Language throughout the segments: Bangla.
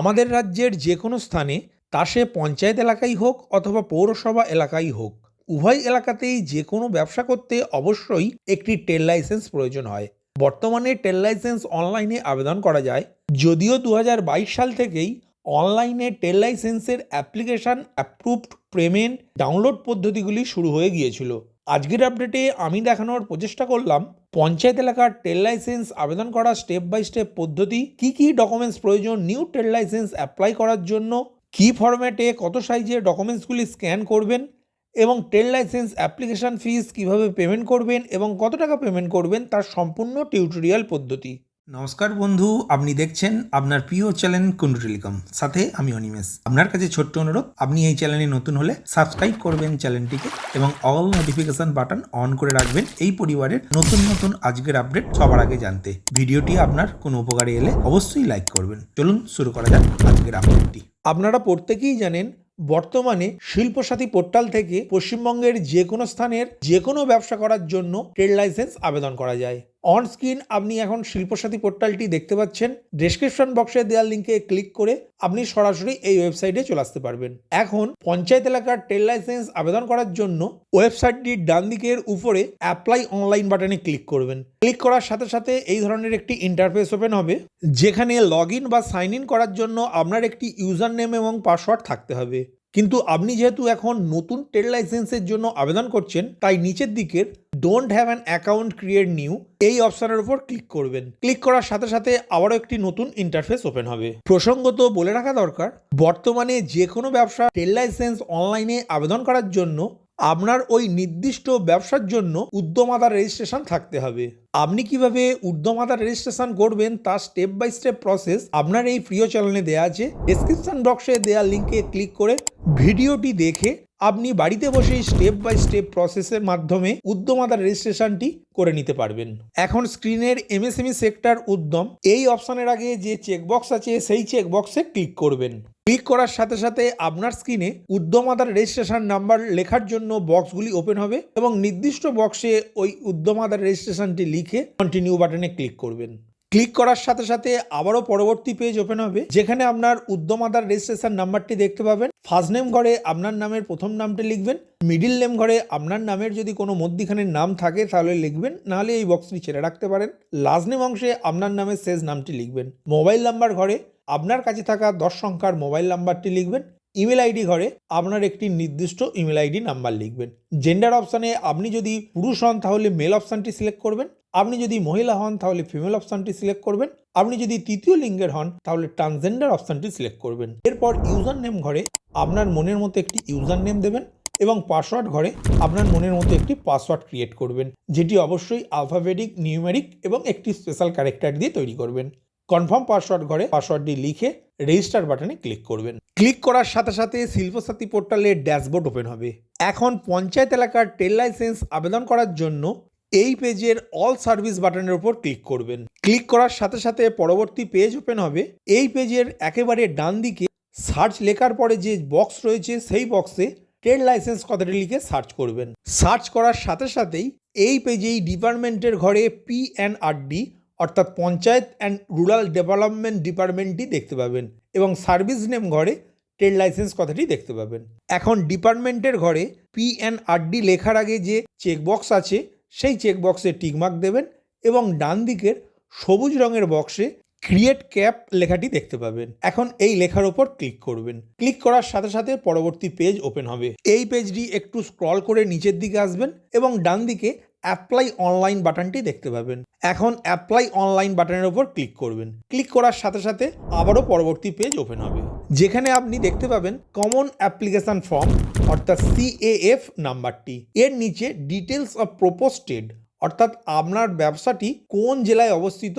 আমাদের রাজ্যের যে কোনো স্থানে তা সে পঞ্চায়েত এলাকাই হোক অথবা পৌরসভা এলাকাই হোক, উভয় এলাকাতেই যে কোনো ব্যবসা করতে অবশ্যই একটি ট্রেড লাইসেন্স প্রয়োজন হয়। বর্তমানে ট্রেড লাইসেন্স অনলাইনে আবেদন করা যায়, যদিও দু হাজার বাইশ সাল থেকেই অনলাইনে ট্রেড লাইসেন্সের অ্যাপ্লিকেশন অ্যাপ্রুভড পেমেন্ট ডাউনলোড পদ্ধতিগুলি শুরু হয়ে গিয়েছিল। আজকের আপডেটে আমি দেখানোর প্রচেষ্টা করলাম, পঞ্চায়েত এলাকার ট্রেড লাইসেন্স আবেদন করার স্টেপ বাই স্টেপ পদ্ধতি, কি কি ডকুমেন্টস প্রয়োজন নিউ ট্রেড লাইসেন্স অ্যাপ্লাই করার জন্য, কি ফরম্যাটে কত সাইজে ডকুমেন্টসগুলি স্ক্যান করবেন, এবং ট্রেড লাইসেন্স অ্যাপ্লিকেশান ফিস কীভাবে পেমেন্ট করবেন এবং কত টাকা পেমেন্ট করবেন, তার সম্পূর্ণ টিউটোরিয়াল পদ্ধতি। নমস্কার বন্ধু, আপনি দেখছেন আপনার প্রিয় চ্যানেল কুন্ডু টেলিকম। সাথে আমি অনিমেষ। আপনার কাছে ছোট্ট অনুরোধ, আপনি এই চ্যানেলে নতুন হলে সাবস্ক্রাইব করবেন চ্যানেলটিকে এবং অল নোটিফিকেশন বাটন অন করে রাখবেন এই পরিবারের নতুন নতুন আজকের আপডেট সবার আগে জানতে। ভিডিওটি আপনার কোনো উপকারে এলে অবশ্যই লাইক করবেন। চলুন শুরু করা যাক আজকের আপডেটটি। আপনারা প্রত্যেকেই জানেন, বর্তমানে শিল্পসাথী পোর্টাল থেকে পশ্চিমবঙ্গের যে কোনো স্থানের যে কোনো ব্যবসা করার জন্য ট্রেড লাইসেন্স আবেদন করা যায়। অন স্ক্রিন আপনি এখন শিল্পসাথী পোর্টালটি দেখতে পাচ্ছেন। ডেসক্রিপশন বক্সে দেওয়ার লিঙ্কে ক্লিক করে আপনি সরাসরি এই ওয়েবসাইটে চলে আসতে পারবেন। এখন পঞ্চায়েত এলাকার ট্রেড লাইসেন্স আবেদন করার জন্য ওয়েবসাইটটির ডান দিকের উপরে অ্যাপ্লাই অনলাইন বাটনে ক্লিক করবেন। ক্লিক করার সাথে সাথে এই ধরনের একটি ইন্টারফেস ওপেন হবে, যেখানে লগ ইন বা সাইন ইন করার জন্য আপনার একটি ইউজার নেম এবং পাসওয়ার্ড থাকতে হবে। কিন্তু আপনি যেহেতু এখন নতুন ট্রেড লাইসেন্সের জন্য আবেদন করছেন, তাই নিচের দিকের don't have an account create new এই অপশনের উপর ক্লিক করবেন। ক্লিক করার সাথে সাথে আবারও একটি নতুন ইন্টারফেস ওপেন হবে। প্রসঙ্গত বলে রাখা দরকার, বর্তমানে যে কোনো ব্যবসা ট্রেড লাইসেন্স অনলাইনে আবেদন করার জন্য আপনার ওই নির্দিষ্ট ব্যবসার জন্য উদ্যমাদার রেজিস্ট্রেশন থাকতে হবে। আপনি কীভাবে উদ্যমাদার রেজিস্ট্রেশন করবেন তা স্টেপ বাই স্টেপ প্রসেস আপনার এই প্রিয় চ্যানেলে দেওয়া আছে। ডিসক্রিপশন বক্সে দেওয়া লিঙ্কে ক্লিক করে ভিডিওটি দেখে আপনি বাড়িতে বসেই স্টেপ বাই স্টেপ প্রসেসের মাধ্যমে উদ্যমাদার রেজিস্ট্রেশনটি করে নিতে পারবেন। এখন স্ক্রিনের এমএসএমই সেক্টর উদ্যম, এই অপশনের আগে যে চেকবক্স আছে, সেই চেকবক্সে ক্লিক করবেন। ক্লিক করার সাথে সাথে আপনার স্ক্রিনে উদ্যমাদার রেজিস্ট্রেশন নাম্বার লেখার জন্য বক্সগুলি ওপেন হবে এবং নির্দিষ্ট বক্সে ওই উদ্যমাদার রেজিস্ট্রেশনটি লিখে কন্টিনিউ বাটনে ক্লিক করবেন। ক্লিক করার সাথে সাথে আবারও পরবর্তী পেজ ওপেন হবে, যেখানে আপনার উদ্যমাদার রেজিস্ট্রেশন নাম্বারটি দেখতে পাবেন। ফার্স্ট নেম ঘরে আপনার নামের প্রথম নামটি লিখবেন মিডিল নেম ঘরে আপনার নামের যদি কোনো মধ্যিখানের নাম থাকে তাহলে লিখবেন, নাহলে এই বক্সটি ছেড়ে রাখতে পারেন। লাস্ট নেম অংশে আপনার নামের শেষ নামটি লিখবেন। মোবাইল নাম্বার ঘরে আপনার কাছে থাকা দশ সংখ্যার মোবাইল নাম্বারটি লিখবেন। ইমেল আইডি ঘরে আপনার একটি নির্দিষ্ট ইমেল আইডি নাম্বার লিখবেন। জেন্ডার অপশানে আপনি যদি পুরুষ হন, তাহলে মেল অপশানটি সিলেক্ট করবেন। আপনি যদি মহিলা হন, তাহলে ফিমেল অপশানটি সিলেক্ট করবেন। আপনি যদি তৃতীয় লিঙ্গের হন, তাহলে ট্রান্সজেন্ডার অপশানটি সিলেক্ট করবেন। এরপর ইউজার নেম ঘরে আপনার মনের মতো একটি ইউজার নেম দেবেন এবং পাসওয়ার্ড ঘরে আপনার মনের মতো একটি পাসওয়ার্ড ক্রিয়েট করবেন, যেটি অবশ্যই আলফাবেটিক নিউমেরিক এবং একটি স্পেশাল ক্যারেক্টার দিয়ে তৈরি করবেন। কনফার্ম পাসওয়ার্ড ঘরে পাসওয়ার্ডটি লিখে রেজিস্টার বাটনে ক্লিক করবেন। ক্লিক করার সাথে সাথে শিল্পসাথী পোর্টালের ড্যাশবোর্ড ওপেন হবে। এখন পঞ্চায়েত এলাকার ট্রেড লাইসেন্স আবেদন করার জন্য এই পেজের অল সার্ভিস বাটনের উপর ক্লিক করবেন। ক্লিক করার সাথে সাথে পরবর্তী পেজ ওপেন হবে। এই পেজের একেবারে ডান দিকে সার্চ লেখার পরে যে বক্স রয়েছে, সেই বক্সে ট্রেড লাইসেন্স কথাটি লিখে সার্চ করবেন। সার্চ করার সাথে সাথেই এই পেজেই ডিপার্টমেন্টের ঘরে পি অ্যান্ড ডি অর্থাৎ পঞ্চায়েত অ্যান্ড রুরাল ডেভেলপমেন্ট ডিপার্টমেন্টটি দেখতে পাবেন এবং সার্ভিস নেম ঘরে ট্রেড লাইসেন্স কথাটি দেখতে পাবেন। এখন ডিপার্টমেন্টের ঘরে পি অ্যান্ড ডি লেখার আগে যে চেকবক্স আছে, সেই চেকবক্সে টিকমার্ক দেবেন এবং ডান দিকের সবুজ রঙের বক্সে ক্রিয়েট ক্যাপ লেখাটি দেখতে পাবেন। এখন এই লেখার ওপর ক্লিক করবেন। ক্লিক করার সাথে সাথে পরবর্তী পেজ ওপেন হবে। এই পেজটি একটু স্ক্রল করে নিচের দিকে আসবেন এবং ডান দিকে অ্যাপ্লাই অনলাইন বাটনটি দেখতে পাবেন। এখন অ্যাপ্লাই অনলাইন বাটনের ওপর ক্লিক করবেন। ক্লিক করার সাথে সাথে আবারও পরবর্তী পেজ ওপেন হবে। যেখানে আপনি দেখতে পাবেন কমন অ্যাপ্লিকেশন ফর্ম অর্থাৎ সিএএফ নাম্বারটি। এর নিচে ডিটেলস অফ প্রপোস্টেড অর্থাৎ আপনার ব্যবসাটি কোন জেলায় অবস্থিত,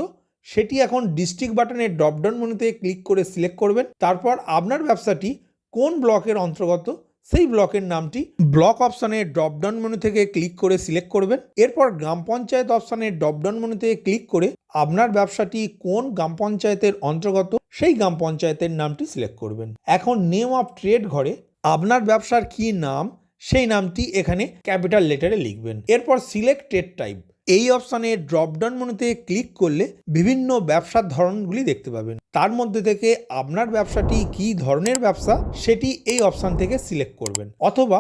সেটি এখন ডিস্ট্রিক্ট বাটনের ড্রপডাউন মেনুতে ক্লিক করে সিলেক্ট করবেন। তারপর আপনার ব্যবসাটি কোন ব্লকের অন্তর্গত সেই ব্লকের নামটি ব্লক অপশানে ড্রপডাউন মেনু থেকে ক্লিক করে সিলেক্ট করবেন। এরপর গ্রাম পঞ্চায়েত অপশানে ড্রপডাউন মেনু থেকে ক্লিক করে আপনার ব্যবসাটি কোন গ্রাম পঞ্চায়েতের অন্তর্গত সেই গ্রাম পঞ্চায়েতের নামটি সিলেক্ট করবেন। এখন নেম অফ ট্রেড ঘরে আপনার ব্যবসার কী নাম সেই নামটি এখানে ক্যাপিটাল লেটারে লিখবেন। এরপর সিলেক্ট ট্রেড টাইপ এই অপশানে ড্রপডাউন মেনুতে ক্লিক করলে বিভিন্ন ব্যবসার ধরনগুলি দেখতে পাবেন। তার মধ্যে থেকে আপনার ব্যবসাটি কি ধরনের ব্যবসা সেটি এই অপশান থেকে সিলেক্ট করবেন। অথবা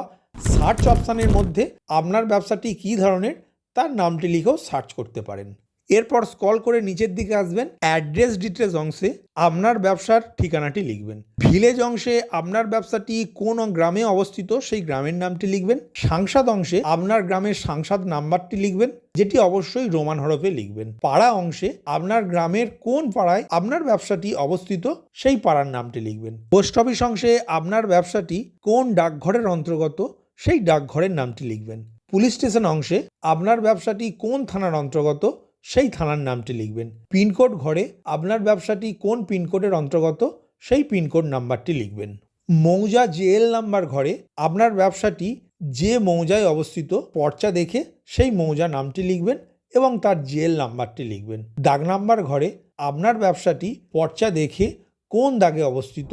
সার্চ অপশানের মধ্যে আপনার ব্যবসাটি কি ধরনের তার নামটি লিখেও সার্চ করতে পারেন। এরপর স্কল করে নিচের দিকে আসবেন অ্যাড্রেস ডিটেলস অংশে আপনার ব্যবসার ঠিকানাটি লিখবেন। ভিলেজ অংশে আপনার ব্যবসাটি কোন গ্রামে অবস্থিত সেই গ্রামের নামটি লিখবেন। সাংসদ অংশে আপনার গ্রামের সাংসদ নাম্বারটি লিখবেন, যেটি অবশ্যই রোমান হরফে লিখবেন। পাড়া অংশে আপনার গ্রামের কোন পাড়ায় আপনার ব্যবসাটি অবস্থিত সেই পাড়ার নামটি লিখবেন। পোস্ট অফিস অংশে আপনার ব্যবসাটি কোন ডাকঘরের অন্তর্গত সেই ডাকঘরের নামটি লিখবেন। পুলিশ স্টেশন অংশে আপনার ব্যবসাটি কোন থানার অন্তর্গত সেই থানার নামটি লিখবেন। পিনকোড ঘরে আপনার ব্যবসাটি কোন পিনকোডের অন্তর্গত, সেই পিনকোড নাম্বারটি লিখবেন। মৌজা জেএল নাম্বার ঘরে আপনার ব্যবসাটি যে মৌজায় অবস্থিত, পর্চা দেখে সেই মৌজা নামটি লিখবেন এবং তার জেএল নাম্বারটি লিখবেন। দাগ নাম্বার ঘরে আপনার ব্যবসাটি, পর্চা দেখে কোন দাগে অবস্থিত,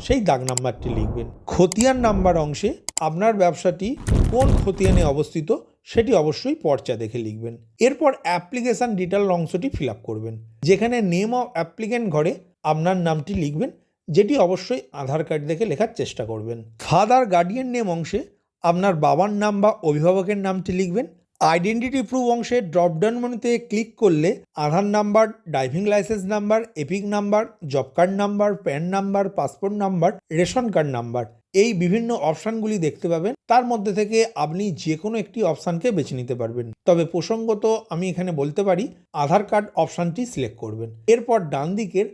সেই দাগ নাম্বারটি লিখবেন। খতিয়ান নাম্বার অংশে আপনার ব্যবসাটি কোন খতিয়ানে অবস্থিত সেটি অবশ্যই পর্চা দেখে লিখবেন। এরপর অ্যাপ্লিকেশান ডিটেল অংশটি ফিল আপ করবেন। যেখানে নেম অফ অ্যাপ্লিকেন্ট ঘরে আপনার নামটি লিখবেন, যেটি অবশ্যই আধার কার্ড দেখে লেখার চেষ্টা করবেন। ফাদার গার্ডিয়ান নেম অংশে আপনার বাবার নাম বা অভিভাবকের নামটি লিখবেন। আইডেন্টিটি প্রুফ অংশে ড্রপডাউন মেনুতে ক্লিক করলে Aadhaar number, driving licence number, EPIC number, job card number, PAN number, passport number, ration card number এই বিভিন্ন অপশানগুলি দেখতে পাবেন। তার মধ্যে থেকে আপনি যে কোনো একটি অপশানকে বেছে নিতে পারবেন। তবে প্রসঙ্গত আমি এখানে বলতে পারি, আধার কার্ড অপশানটি সিলেক্ট করবেন। এরপর ডান দিকের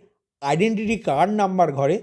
আইডেন্টিটি কার্ড নাম্বার ঘরে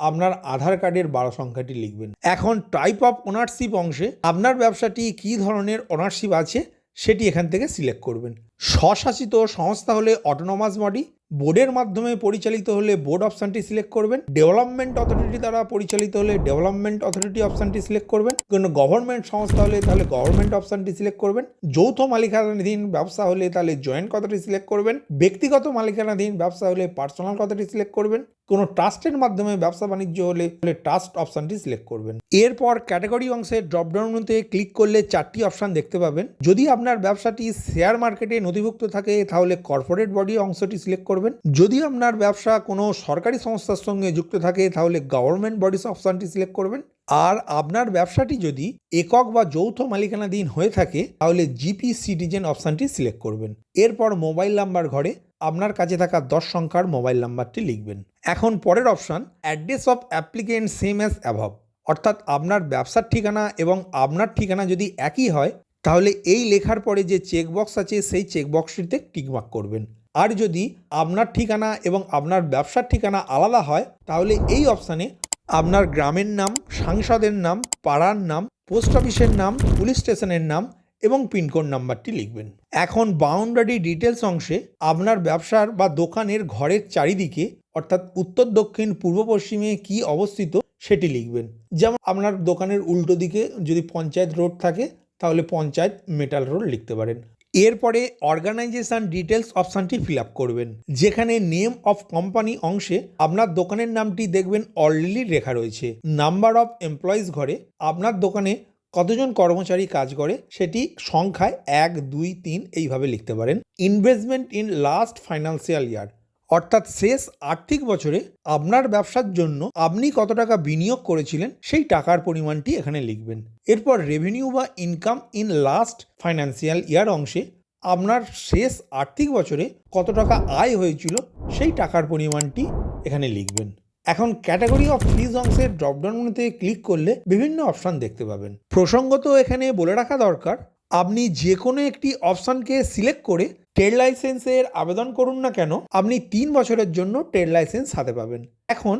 আপনার আধার কার্ডের বারো সংখ্যাটি লিখবেন। এখন টাইপ অফ ওনারশিপ অংশে আপনার ব্যবসাটি কী ধরনের ওনারশিপ আছে সেটি এখান থেকে সিলেক্ট করবেন। স্বশাসিত সংস্থা হলে অটোনমাস বডি বোর্ডের মাধ্যমে পরিচালিত হলে বোর্ড অপশানটি সিলেক্ট করবেন। ডেভেলপমেন্ট অথরিটি দ্বারা পরিচালিত হলে ডেভেলপমেন্ট অথরিটি অপশানটি সিলেক্ট করবেন। কোনো গভর্নমেন্ট সংস্থা হলে তাহলে গভর্নমেন্ট অপশানটি সিলেক্ট করবেন। যৌথ মালিকানাধীন ব্যবসা হলে তাহলে জয়েন্ট কথাটি সিলেক্ট করবেন। ব্যক্তিগত মালিকানাধীন ব্যবসা হলে পার্সোনাল কথাটি সিলেক্ট করবেন। কোনো ট্রাস্টের মাধ্যমে ব্যবসা বাণিজ্য হলে হলে ট্রাস্ট অপশানটি সিলেক্ট করবেন। এরপর ক্যাটাগরি অংশে ড্রপডাউনতে ক্লিক করলে চারটি অপশান দেখতে পাবেন। যদি আপনার ব্যবসাটি শেয়ার মার্কেটে নথিভুক্ত থাকে, তাহলে কর্পোরেট বডি অংশটি সিলেক্ট করবেন। যদি আপনার ব্যবসা কোনো সরকারি সংস্থার সঙ্গে যুক্ত থাকে, তাহলে গভর্নমেন্ট বডিস অপশানটি সিলেক্ট করবেন। আর আপনার ব্যবসাটি যদি একক বা যৌথ মালিকানাধীন হয়ে থাকে, তাহলে জিপি সিটিজেন অপশানটি সিলেক্ট করবেন। এরপর মোবাইল নাম্বার ঘরে আপনার কাছে থাকা দশ সংখ্যার মোবাইল নাম্বারটি লিখবেন। এখন পরের option address of applicant same as above অর্থাৎ আপনার ব্যবসার ঠিকানা এবং আপনার ঠিকানা যদি একই হয়, তাহলে এই লেখার পরে যে চেকবক্স আছে, সেই চেকবক্সটিতে টিকমার্ক করবেন। আর যদি আপনার ঠিকানা এবং আপনার ব্যবসার ঠিকানা আলাদা হয়, তাহলে এই অপশানে আপনার গ্রামের নাম, সাংসদের নাম, পাড়ার নাম, পোস্ট অফিসের নাম, পুলিশ স্টেশনের নাম এবং পিনকোড নাম্বারটি লিখবেন। এখন বাউন্ডারি ডিটেলস অংশে আপনার ব্যবসার বা দোকানের ঘরের চারিদিকে, অর্থাৎ উত্তর, দক্ষিণ, পূর্ব, পশ্চিমে কি অবস্থিত সেটি লিখবেন। যেমন আপনার দোকানের উল্টো দিকে যদি পঞ্চায়েত রোড থাকে, তাহলে পঞ্চায়েত মেটাল রোড লিখতে পারেন। এরপরে অর্গানাইজেশন ডিটেলস অপশানটি ফিল আপ করবেন। যেখানে নেম অফ কোম্পানি অংশে আপনার দোকানের নামটি দেখবেন, অলরেডি লেখা রয়েছে। নাম্বার অফ এমপ্লয়িজ ঘরে আপনার দোকানে কতজন কর্মচারী কাজ করে সেটি সংখ্যায় এক, দুই, তিন এইভাবে লিখতে পারেন। Investment in last financial year অর্থাৎ শেষ আর্থিক বছরে আপনার ব্যবসার জন্য আপনি কত টাকা বিনিয়োগ করেছিলেন সেই টাকার পরিমাণটি এখানে লিখবেন। এরপর রেভিনিউ বা income in last financial year অংশে আপনার শেষ আর্থিক বছরে কত টাকা আয় হয়েছিল সেই টাকার পরিমাণটি এখানে লিখবেন। এখন ক্যাটাগরি অফ ফিজ অংশের ড্রপডাউন মেনুতে ক্লিক করলে বিভিন্ন অপশান দেখতে পাবেন। প্রসঙ্গত এখানে বলে রাখা দরকার, আপনি যে কোনো একটি অপশানকে সিলেক্ট করে ট্রেড লাইসেন্সের আবেদন করুন না কেন, আপনি তিন বছরের জন্য ট্রেড লাইসেন্স হাতে পাবেন। এখন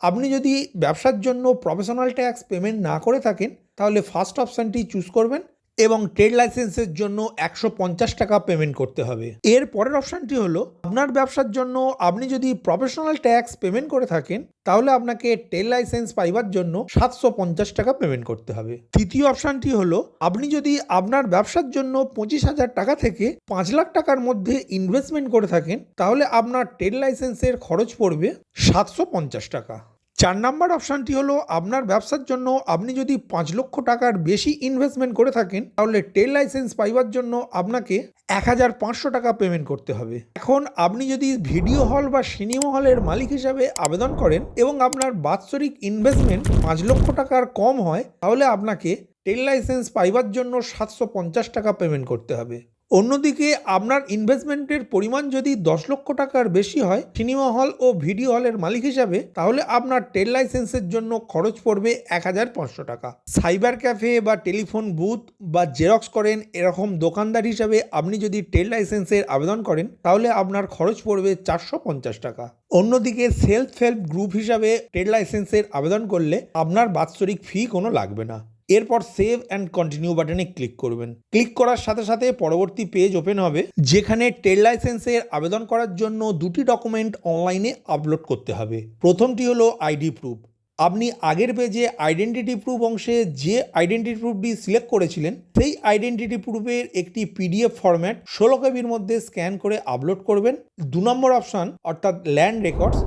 আপনি যদি ব্যবসার জন্য প্রফেশনাল ট্যাক্স পেমেন্ট না করে থাকেন, তাহলে ফার্স্ট অপশানটি চুজ করবেন। এবং ট্রেড লাইসেন্সের জন্য একশো পঞ্চাশ টাকা পেমেন্ট করতে হবে। এর পরের অপশানটি হলো, আপনার ব্যবসার জন্য আপনি যদি প্রফেশনাল ট্যাক্স পেমেন্ট করে থাকেন, তাহলে আপনাকে ট্রেড লাইসেন্স পাইবার জন্য সাতশো পঞ্চাশ টাকা পেমেন্ট করতে হবে। তৃতীয় অপশানটি হলো, আপনি যদি আপনার ব্যবসার জন্য পঁচিশ হাজার টাকা থেকে পাঁচ লাখ টাকার মধ্যে ইনভেস্টমেন্ট করে থাকেন, তাহলে আপনার ট্রেড লাইসেন্সের খরচ পড়বে সাতশো পঞ্চাশ টাকা। চার নাম্বার অপশানটি হলো, আপনার ব্যবসার জন্য আপনি যদি পাঁচ লক্ষ টাকার বেশি ইনভেস্টমেন্ট করে থাকেন, তাহলে ট্রেড লাইসেন্স পাইবার জন্য আপনাকে এক হাজার পাঁচশো টাকা পেমেন্ট করতে হবে। এখন আপনি যদি ভিডিও হল বা সিনেমা হলের মালিক হিসাবে আবেদন করেন এবং আপনার বাৎসরিক ইনভেস্টমেন্ট পাঁচ লক্ষ টাকার কম হয়, তাহলে আপনাকে ট্রেড লাইসেন্স পাইবার জন্য সাতশো পঞ্চাশ টাকা পেমেন্ট করতে হবে। অন্যদিকে আপনার ইনভেস্টমেন্টের পরিমাণ যদি দশ লক্ষ টাকার বেশি হয় সিনেমা হল ও ভিডিও হলের মালিক হিসাবে, তাহলে আপনার ট্রেড লাইসেন্সের জন্য খরচ পড়বে এক হাজার পাঁচশো টাকা। সাইবার ক্যাফে বা টেলিফোন বুথ বা জেরক্স করেন এরকম দোকানদার হিসাবে আপনি যদি ট্রেড লাইসেন্সের আবেদন করেন, তাহলে আপনার খরচ পড়বে চারশো পঞ্চাশ টাকা। অন্যদিকে সেলফ হেল্প গ্রুপ হিসাবে ট্রেড লাইসেন্সের আবেদন করলে আপনার বাৎসরিক ফি কোনো লাগবে না। এরপর সেভ অ্যান্ড কন্টিনিউ বাটনে ক্লিক করবেন। ক্লিক করার সাথে সাথে পরবর্তী পেজ ওপেন হবে, যেখানে ট্রেড লাইসেন্সের আবেদন করার জন্য দুটি ডকুমেন্ট অনলাইনে আপলোড করতে হবে। প্রথমটি হলো আইডি প্রুফ। আপনি আগের পেজে আইডেন্টিটি প্রুফ অংশে যে আইডেন্টিটি প্রুফটি সিলেক্ট করেছিলেন, সেই আইডেন্টিটি প্রুফের একটি পিডিএফ ফরম্যাট ষোলো কেবির মধ্যে স্ক্যান করে আপলোড করবেন। দু নম্বর অপশান, অর্থাৎ ল্যান্ড রেকর্ডস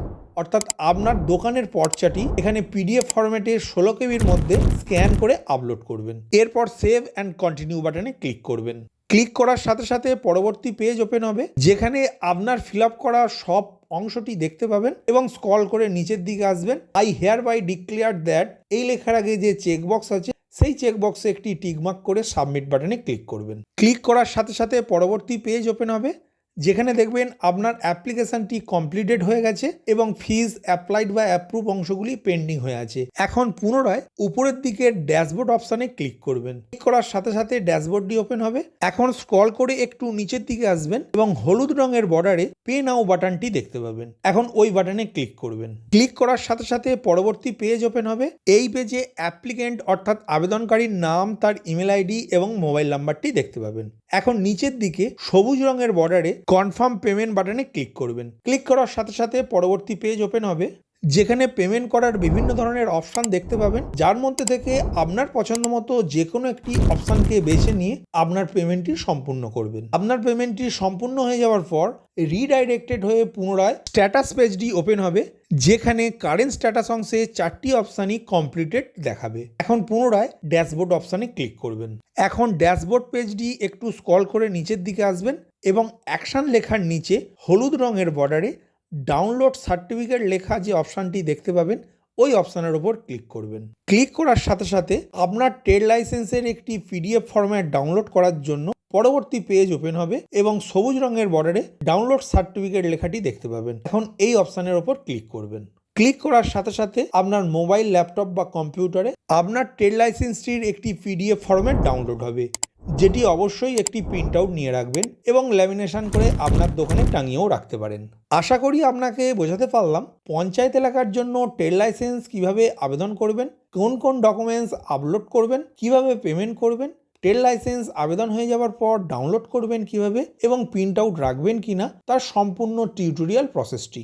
অর্থাৎ আপনার দোকানের পর্চাটি এখানে পিডিএফ ফরম্যাটে ষোলো কেবির মধ্যে স্ক্যান করে আপলোড করবেন। এরপর সেভ অ্যান্ড কন্টিনিউ বাটনে ক্লিক করবেন। ক্লিক করার সাথে সাথে পরবর্তী পেজ ওপেন হবে, যেখানে আপনার ফিল করা সব অংশটি দেখতে পাবেন এবং স্ক্রল করে নিচের দিকে আসবেন। I hereby declare that এই লেখার আগে যে চেকবক্স আছে, সেই চেকবক্সে একটি টিকমার্ক করে সাবমিট বাটনে ক্লিক করবেন। ক্লিক করার সাথে সাথে পরবর্তী পেজ ওপেন হবে। যেখানে দেখবেন আপনার অ্যাপ্লিকেশনটি কমপ্লিটেড হয়ে গেছে এবং ফিজ অ্যাপ্লাইড বা অ্যাপ্রুভ অংশগুলি পেন্ডিং হয়ে আছে। এখন পুনরায় উপরের দিকে ড্যাশবোর্ড অপশানে ক্লিক করবেন। ক্লিক করার সাথে সাথে ড্যাশবোর্ডটি ওপেন হবে। এখন স্ক্রল করে একটু নিচের দিকে আসবেন এবং হলুদ রঙের বর্ডারে পে নাও বাটনটি দেখতে পাবেন। এখন ওই বাটনে ক্লিক করবেন। ক্লিক করার সাথে সাথে পরবর্তী পেজ ওপেন হবে। এই পেজে অ্যাপ্লিকেন্ট অর্থাৎ আবেদনকারীর নাম, তার ইমেল আইডি এবং মোবাইল নাম্বারটি দেখতে পাবেন। এখন নিচের দিকে সবুজ রঙের বর্ডারে কনফার্ম পেমেন্ট বাটনে ক্লিক করবেন। ক্লিক করার সাথে সাথে পরবর্তী পেজ ওপেন হবে, যেখানে পেমেন্ট করার বিভিন্ন ধরনের অপশান দেখতে পাবেন, যার মধ্যে থেকে আপনার পছন্দ মতো যে কোনো একটি অপশানকে বেছে নিয়ে আপনার পেমেন্টটি সম্পূর্ণ করবেন। আপনার পেমেন্টটি সম্পূর্ণ হয়ে যাওয়ার পর রিডাইরেক্টেড হয়ে পুনরায় স্ট্যাটাস পেজটি ওপেন হবে, যেখানে কারেন্ট স্ট্যাটাস অংশে চারটি অপশানই কমপ্লিটেড দেখাবে। এখন পুনরায় ড্যাশবোর্ড অপশানে ক্লিক করবেন। এখন ড্যাশবোর্ড পেজটি একটু স্ক্রল করে নিচের দিকে আসবেন এবং অ্যাকশন লেখার নিচে হলুদ রঙের বর্ডারে ডাউনলোড সার্টিফিকেট লেখা যে অপশানটি দেখতে পাবেন, ওই অপশানের ওপর ক্লিক করবেন। ক্লিক করার সাথে সাথে আপনার ট্রেড লাইসেন্সের একটি পিডিএফ ফরম্যাট ডাউনলোড করার জন্য পরবর্তী পেজ ওপেন হবে এবং সবুজ রঙের বর্ডারে ডাউনলোড সার্টিফিকেট লেখাটি দেখতে পাবেন। এখন এই অপশানের ওপর ক্লিক করবেন। ক্লিক করার সাথে সাথে আপনার মোবাইল, ল্যাপটপ বা কম্পিউটারে আপনার ট্রেড লাইসেন্সটির একটি পিডিএফ ফরম্যাট ডাউনলোড হবে। যেটি অবশ্যই একটি প্রিন্ট আউট নিয়ে রাখবেন এবং ল্যামিনেশন করে আপনার দোকানে টাঙিয়েও রাখতে পারেন। আশা করি আপনাকে বোঝাতে পারলাম পঞ্চায়েত এলাকার জন্য ট্রেড লাইসেন্স কীভাবে আবেদন করবেন, কোন কোন ডকুমেন্টস আপলোড করবেন, কীভাবে পেমেন্ট করবেন ট্রেড লাইসেন্স আবেদন হয়ে যাওয়ার পর ডাউনলোড করবেন কীভাবে এবং প্রিন্ট আউট রাখবেন কিনা, তার সম্পূর্ণ টিউটোরিয়াল প্রসেসটি